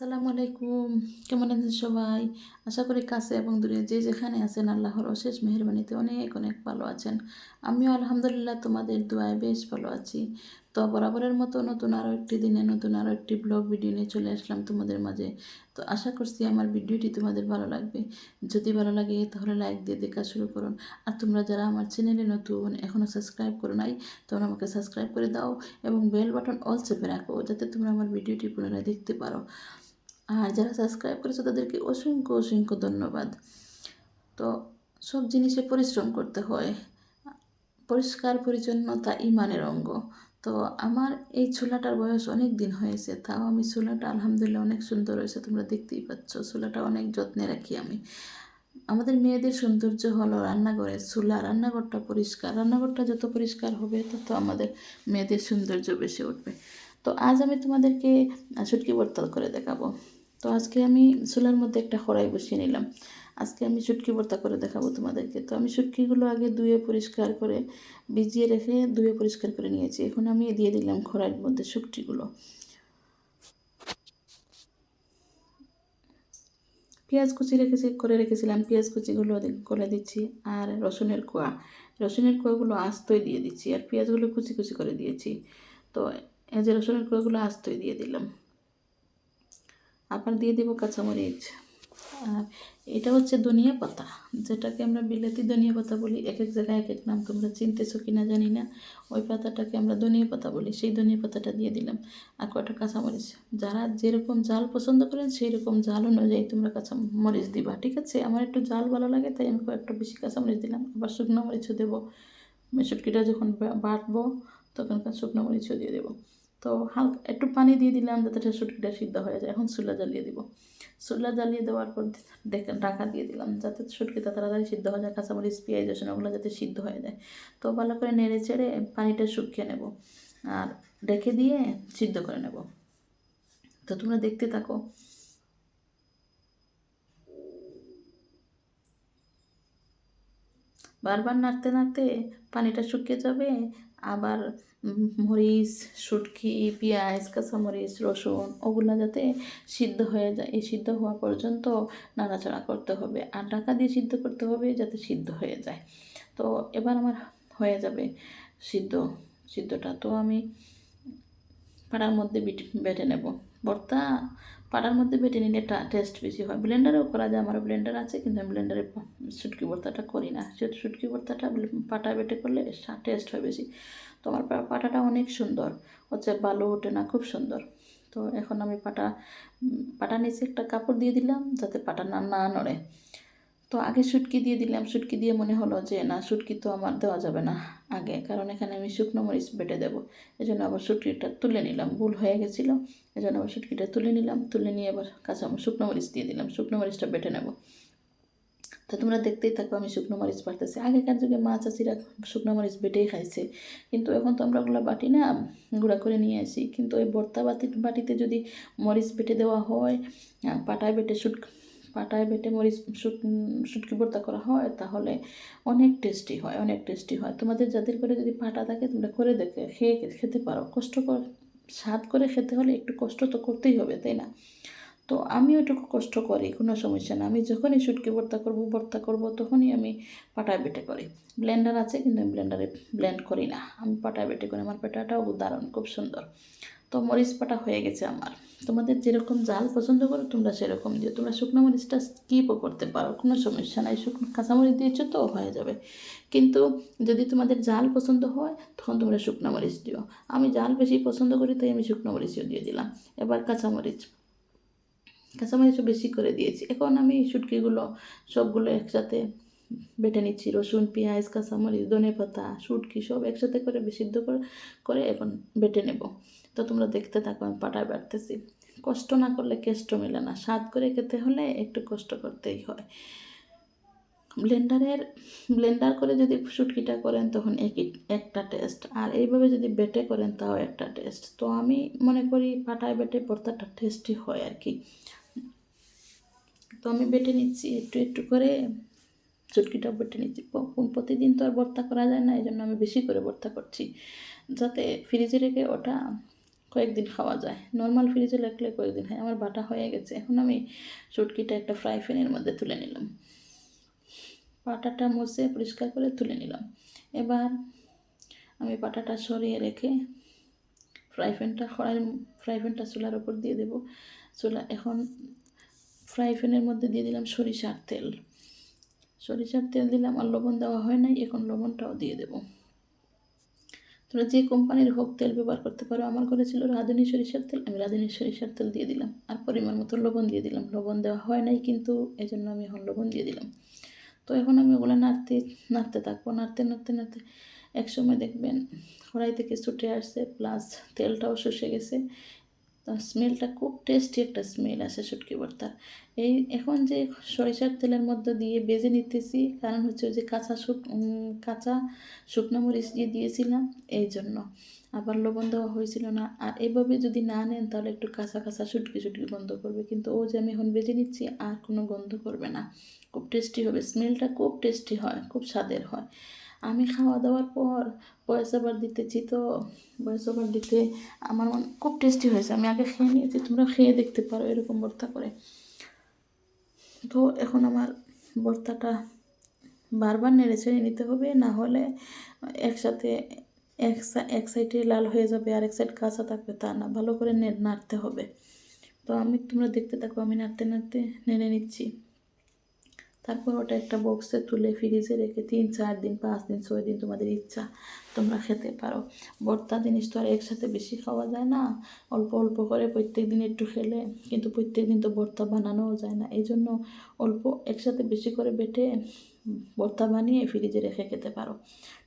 আসসালামু আলাইকুম। কেমন আছেন সবাই? আশা করি কাছে এবং দূরে যে যেখানে আছেন আল্লাহর অশেষ মেহরবানিতে অনেক অনেক ভালো আছেন। আমিও আলহামদুলিল্লাহ তোমাদের দোয়ায় বেশ ভালো আছি। তো বরাবরের মতো নতুন আরও একটি দিনে, নতুন আরও একটি ব্লগ ভিডিও নিয়ে চলে আসলাম তোমাদের মাঝে। তো আশা করছি আমার ভিডিওটি তোমাদের ভালো লাগবে। যদি ভালো লাগে তাহলে লাইক দিয়ে দেখা শুরু করুন। আর তোমরা যারা আমার চ্যানেলে নতুন এখনও সাবস্ক্রাইব করো নাই, তোমরা আমাকে সাবস্ক্রাইব করে দাও এবং বেল বাটন অল চেপে রাখো, যাতে তোমরা আমার ভিডিওটি পুনরায় দেখতে পারো। আর যারা সাবস্ক্রাইব করেছ তাদেরকে অসংখ্য অসংখ্য ধন্যবাদ। তো সব জিনিসে পরিশ্রম করতে হয়। পরিষ্কার পরিচ্ছন্নতা ইমানের অঙ্গ। তো আমার এই চুলাটার বয়স অনেক দিন হয়েছে, তাও আমি চুলাটা আলহামদুলিল্লাহ অনেক সুন্দর হয়েছে, তোমরা দেখতেই পাচ্ছ। চুলাটা অনেক যত্নে রাখি আমি। আমাদের মেয়েদের সৌন্দর্য হলো রান্নাঘরের চুলা, রান্নাঘরটা পরিষ্কার। রান্নাঘরটা যত পরিষ্কার হবে, তত আমাদের মেয়েদের সৌন্দর্য বেশি উঠবে। তো আজ আমি তোমাদেরকে শুটকি ভর্তা করে দেখাবো। তো আজকে আমি চুলার মধ্যে একটা কড়াই বসিয়ে নিলাম। আজকে আমি শুটকি ভর্তা করে দেখাবো তোমাদেরকে। তো আমি শুটকিগুলো আগে ধুয়ে পরিষ্কার করে ভিজিয়ে রেখে ধুয়ে পরিষ্কার করে নিয়েছি। এখন আমি দিয়ে দিলাম খড়াইয়ের মধ্যে শুটকিগুলো। পেঁয়াজ কুচি রেখেছি, করে রেখেছিলাম। পেঁয়াজ কুচিগুলো করে দিচ্ছি। আর রসুনের কোয়া। রসুনের কোয়াগুলো আস্তই দিয়ে দিচ্ছি। আর পেঁয়াজগুলো কুচি কুচি করে দিয়েছি। তো এই যে রসুনের কোয়াগুলো আস্তই দিয়ে দিলাম। আবার দিয়ে দেবো কাঁচামরিচ। আর এটা হচ্ছে ধনিয়া পাতা। যেটাকে আমরা বিলাতি ধনিয়া পাতা বলি এক এক জায়গায় এক এক নাম। তোমরা চিনতেছো কি না জানি না। ওই পাতাটাকে আমরা ধনিয়া পাতা বলি, সেই ধনিয়া পাতাটা দিয়ে দিলাম। আর কয়টা কাঁচামরিচ? যারা যেরকম জাল পছন্দ করেন সেই রকম জাল অনুযায়ী তোমরা কাঁচামরিচ দিবা। ঠিক আছে? আমার একটু জাল ভালো লাগে, তাই আমি কয়েকটা বেশি কাঁচামরিচ দিলাম। আবার শুকনো মরিচও দেবো। মেশুটকিটা যখন বাটবো তখন শুকনো মরিচও দিয়ে দেবো। তো হালকা একটু পানি দিয়ে দিলাম যাতে শুটকিটা সিদ্ধ হয়ে যায়। এখন চুলা জ্বালিয়ে দিব। চুলা জ্বালিয়ে দেওয়ার পর দেখে ঢাকা দিয়ে দিলাম যাতে শুটকিটা তাড়াতাড়ি সিদ্ধ হয়ে যায়, কাঁচামরিচ, পেঁয়াজ, রসুন ওগুলো যাতে সিদ্ধ হয়ে যায়। তো ভালো করে নেড়ে চেড়ে পানিটা শুকিয়ে নেব আর রেখে দিয়ে সিদ্ধ করে নেব। তো তোমরা দেখতে থাকো। বারবার নাড়তে নাড়তে পানিটা শুকিয়ে যাবে আবার মরিচ, শুটকি, পেঁয়াজ, কাঁচামরিচ, রসুন, ওগুলো যাতে সিদ্ধ হয়ে যায়, এই সিদ্ধ হওয়া পর্যন্ত নাড়াচাড়া করতে হবে। আর ঢাকা দিয়ে সিদ্ধ করতে হবে যাতে সিদ্ধ হয়ে যায়। তো এবার আমার হয়ে যাবে সিদ্ধ, সিদ্ধটা। তো আমি পাড়ার মধ্যে বেটে নেব। ভর্তা পাটার মধ্যে বেটে নিলে টেস্ট বেশি হয়। ব্লেন্ডারেও করা যায় আমার ব্লেন্ডার আছে, কিন্তু আমি ব্লেন্ডারে শুটকি ভর্তাটা করি না। সেহেতু শুটকি ভর্তাটা পাটা বেটে করলে টেস্ট হয় বেশি। তো আমার পাটাটা অনেক সুন্দর। হচ্ছে বালু ওঠে না, খুব সুন্দর। তো এখন আমি পাটা পাটা নিচে একটা কাপড় দিয়ে দিলাম, যাতে পাটা না না নড়ে। তো আগে শুটকি দিয়ে দিলাম, শুটকি দিয়ে মনে হলো যে না, শুটকি তো আমার দেওয়া যাবে না আগে, কারণ এখানে আমি শুকনো মরিচ বেটে দেবো। এই জন্য আবার শুটকিটা তুলে নিলাম, ভুল হয়ে গেছিল। এই জন্য আবার শুটকিটা তুলে নিলাম, তুলে নিয়ে এবার কাঁচা শুকনো মরিচ দিয়ে দিলাম, শুকনো মরিচটা বেটে নেব। তো তোমরা দেখতেই থাকো আমি শুকনো মরিচ বাড়তেছি আগেকার যুগে মা চাষিরা শুকনো মরিচ বেটেই খাইছে। কিন্তু এখন তো আমরা ওগুলো বাটি না, গুঁড়া করে নিয়ে আসি। কিন্তু ওই বর্তা বাতি বাটিতে যদি মরিচ বেটে দেওয়া হয় পাটায় বেটে শুট পাটায় বেটে মরিচ শুটকি ভর্তা করা হয়, তাহলে অনেক টেস্টি হয়, অনেক টেস্টি হয়। তোমাদের যাদের করে যদি পাটা থাকে, তোমরা করে দেখে, খেয়ে খেতে পারো। কষ্টকর স্বাদ করে খেতে হলে একটু কষ্ট তো করতেই হবে, তাই না? তো আমি ওইটুকু কষ্ট করি, কোনো সমস্যা না। আমি যখনই শুটকি ভর্তা করব ভর্তা করব, তখনই আমি পাটায় বেটে করি। ব্লেন্ডার আছে, কিন্তু আমি ব্লেন্ডারে ব্লেন্ড করি না। আমি পাটায় বেটে করি, আমার পেটাটাও দারুণ, খুব সুন্দর। তো মরিচ পাটা হয়ে গেছে আমার। তোমাদের যেরকম জাল পছন্দ করো, তোমরা সেরকম দিও। তোমরা শুকনো মরিচটা স্কিপও করতে পারো, কোনো সমস্যা নাই। শুকনো কাঁচামরিচ দিয়েছ তো হয়ে যাবে। কিন্তু যদি তোমাদের জাল পছন্দ হয়, তখন তোমরা শুকনো মরিচ দিও। আমি জাল বেশি পছন্দ করি, তাই আমি শুকনো মরিচও দিয়ে দিলাম। এবার কাঁচামরিচ। কাঁচামরিচও বেশি করে দিয়েছি। এখন আমি শুটকিগুলো সবগুলো একসাথে বেটে নিচ্ছি। রসুন, পেঁয়াজ, কাঁচামরিচ ধনে পাতা শুটকি সব একসাথে করে সিদ্ধ করে করে এখন বেটে নেব। তো তোমরা দেখতে থাকো, আমি পাটায় বাড়তেছি। কষ্ট না করলে কেষ্ট মেলে না। স্বাদ করে খেতে হলে একটু কষ্ট করতেই হয়। ব্লেন্ডারের, ব্লেন্ডার করে যদি শুটকিটা করেন তখন একই, একটা টেস্ট। আর এইভাবে যদি বেটে করেন তাও একটা টেস্ট। তো আমি মনে করি পাটায় বেটে ভর্তাটা টেস্টি হয় আর কি। তো আমি বেটে নিচ্ছি, একটু একটু করে চুটকিটা বেটে নিচ্ছি। প্রতিদিন তো আর ভর্তা করা যায় না এই জন্য আমি বেশি করে ভর্তা করছি। যাতে ফ্রিজে রেখে ওটা কয়েকদিন খাওয়া যায়। নর্মাল ফ্রিজে রাখলে কয়েকদিন হয় আমার বাটা হয়ে গেছে। এখন আমি শুটকিটা একটা ফ্রাই প্যানের মধ্যে তুলে নিলাম। পাটাটা মুছে পরিষ্কার করে তুলে নিলাম। এবার আমি পাটাটা সরিয়ে রেখে ফ্রাই প্যানটা কড়াই ফ্রাই প্যানটা চুলার উপর দিয়ে দেবো। চুলা, এখন ফ্রাই প্যানের মধ্যে দিয়ে দিলাম সরিষার তেল। সরিষার তেল দিলাম আর লবণ দেওয়া হয় নাই। এখন লবণটাও দিয়ে দেবো। তোমরা যে কোম্পানির হোক তেল ব্যবহার করতে পারো, আমার ঘরে ছিল রাঁধুনি সরিষার তেল, আমি রাঁধুনি সরিষার তেল দিয়ে দিলাম। আর পরিমাণ মতো লবণ দিয়ে দিলাম। লবণ দেওয়া হয় নাই কিন্তু এই জন্য আমি এখন লবণ দিয়ে দিলাম। তো এখন আমি ওগুলো নাড়তে নাড়তে থাকব। নাড়তে নাড়তে নাড়তে একসময় দেখবেন কড়াই থেকে ছুটে আসছে, প্লাস তেলটাও শুষে গেছে। স্মেলটা খুব টেস্টি একটা স্মেল আসে শুটকি ভর্তার। এই এখন যে সরিষার তেলের মধ্যে দিয়ে বেজে নিতেছি, কারণ হচ্ছে ওই যে কাঁচা শুক কাঁচা শুকনো মরিচ দিয়ে দিয়েছিলাম, এই জন্য। আবার লবণ দেওয়া হয়েছিল না। আর এভাবে যদি না নেন, তাহলে একটু কাঁচা কাঁচা শুটকি শুটকি গন্ধ করবে। কিন্তু ও যে আমি এখন বেজে নিচ্ছি, আর কোনো গন্ধ করবে না। খুব টেস্টি হবে। স্মেলটা খুব টেস্টি হয়, খুব স্বাদের হয়। আমি খাওয়া দাওয়ার পর ভয়েস ওভার দিতেছি তো ভয়েস ওভার দিতে আমার মনে খুব টেস্টি হয়েছে। আমি আগে খেয়ে নিয়েছি, তোমরা খেয়ে দেখতে পারো এরকম ভর্তা করে। তো এখন আমার ভর্তাটা বারবার নেড়ে ছেড়ে নিতে হবে, না হলে একসাথে এক এক সাইডে লাল হয়ে যাবে আর এক সাইড কাঁচা থাকবে, তা না, ভালো করে নাড়তে হবে। তো আমি তোমরা দেখতে থাকো, আমি নাড়তে নাড়তে নেড়ে নিচ্ছি। তারপর ওটা একটা বক্সে তুলে ফ্রিজে রেখে তিন, চার দিন, পাঁচ দিন, ছয় দিন তোমাদের ইচ্ছা, তোমরা খেতে পারো। ভর্তা জিনিস তো আর একসাথে বেশি খাওয়া যায় না। অল্প অল্প করে প্রত্যেক দিন একটু খেলে, কিন্তু প্রত্যেক দিন তো ভর্তা বানানোও যায় না। এই জন্য অল্প একসাথে বেশি করে বেটে ভর্তা বানিয়ে ফ্রিজে রেখে খেতে পারো।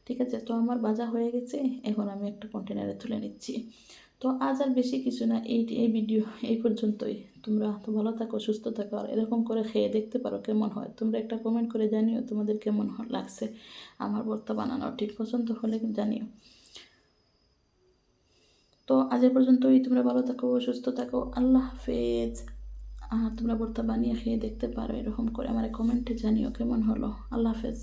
ঠিক আছে? তো আমার বাজা হয়ে গেছে। এখন আমি একটা কন্টেনারে তুলে নিচ্ছি। তো আজ আর বেশি কিছু না, এই এই ভিডিও এই পর্যন্তই। তোমরা তো ভালো থাকো, সুস্থ থাকো, আর এরকম করে খেয়ে দেখতে পারো কেমন হয়। তোমরা একটা কমেন্ট করে জানিও তোমাদের কেমন লাগছে। আমার ভর্তা বানানো ঠিক পছন্দ হলে জানিও। তো আজ এ পর্যন্তই, তোমরা ভালো থাকো, সুস্থ থাকো, আল্লাহ হাফেজ। আর তোমরা ভর্তা বানিয়ে খেয়ে দেখতে পারো, এরকম করে আমার কমেন্টে জানিও কেমন হলো। আল্লাহ হাফেজ।